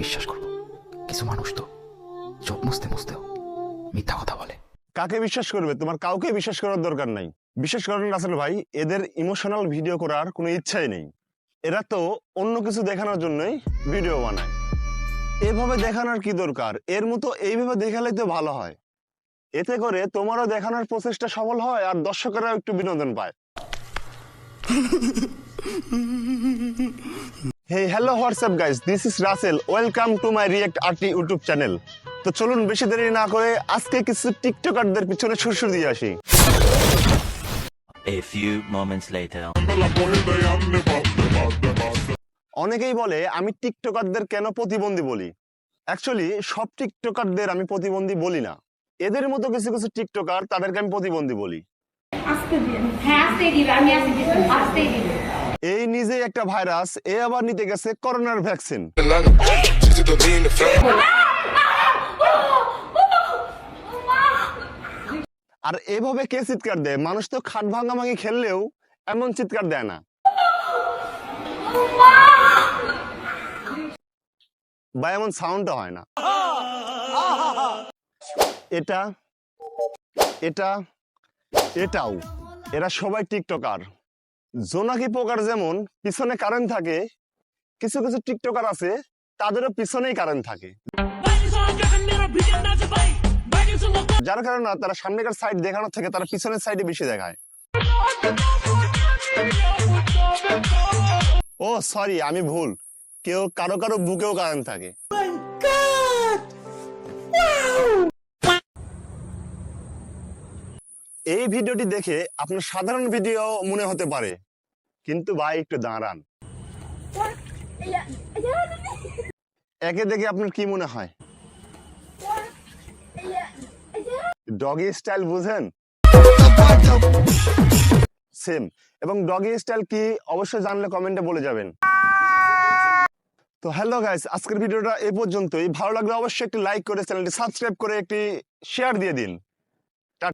বিশ্বাস করব। কিছু মানুষ তো চোখ মুছতে মুছতেও মিথ্যা কথা বলে। কাকে বিশ্বাস করবে? তোমার কাউকে বিশ্বাস করার দরকার নাই। বিশ্বাস করেন রাসেল ভাই এদের ইমোশনাল ভিডিও করার কোনো ইচ্ছাই নেই। এরা তো অন্য কিছু দেখানোর জন্যই ভিডিও বানায়। এভাবে দেখানোর কি দরকার? এর মতো এইভাবে দেখালেই তো ভালো হয়। এতে করে তোমারও দেখানোর প্রচেষ্টা সফল হয় আর দর্শকেরাও একটু বিনোদন পায়। Up, guys? This is Russell. Welcome to my React Arty YouTube channel. তো চলুন বেশি দেরি না করে আজকে কিছু টিকটকারদের পিছনে সুরসুর দিয়ে আসি A few moments later. অনেকেই বলে আমি টিকটকারদের কেন প্রতিবন্ধী বলি অ্যাকচুয়ালি সব টিকটকারদের আমি প্রতিবন্ধী বলি না এদের মতো কিছু কিছু টিকটকার তাদেরকে আমি প্রতিবন্ধী বলি আস্তে হ্যাঁ আমি আস্তে এই নিজেই একটা ভাইরাস, এ আবার নিতে গেছে করোনার ভ্যাকসিন। আর এভাবে কে চিৎকার দেয়? মানুষ তো খাট ভাঙাভাঙি খেললেও এমন চিৎকার দেয় না। বা এমন সাউন্ডটা হয় না। এটা এটা, এটাও। এরা সবাই টিকটকার। জোনাকি পোকার যেমন পিছনে কারেন্ট থাকে, কিছু কিছু টিকটকার আছে, তাদেরও পিছনেই কারেন্ট থাকে। যার কারণে তারা সামনেকার সাইড দেখানোর থেকে তারা পিছনের সাইডে বেশি দেখায়। ও সরি আমি ভুল। কেউ, কারও কারও বুকেও কারেন্ট থাকে। এই ভিডিওটি দেখে আপনার সাধারণ ভিডিও মনে হতে পারে। কিন্তু ভাই, একটু দাঁড়ান। একে দেখে আপনার কি মনে হয়? ডগি স্টাইল বুঝেন? সেম এবং ডগি স্টাইল কি অবশ্যই জানলে কমেন্টে বলে যাবেন। তো হ্যালো গাইস আজকের ভিডিওটা এ পর্যন্তই। ভালো লাগলে অবশ্যই একটি লাইক করে চ্যানেলটি সাবস্ক্রাইব করে একটি শেয়ার দিয়ে দিন।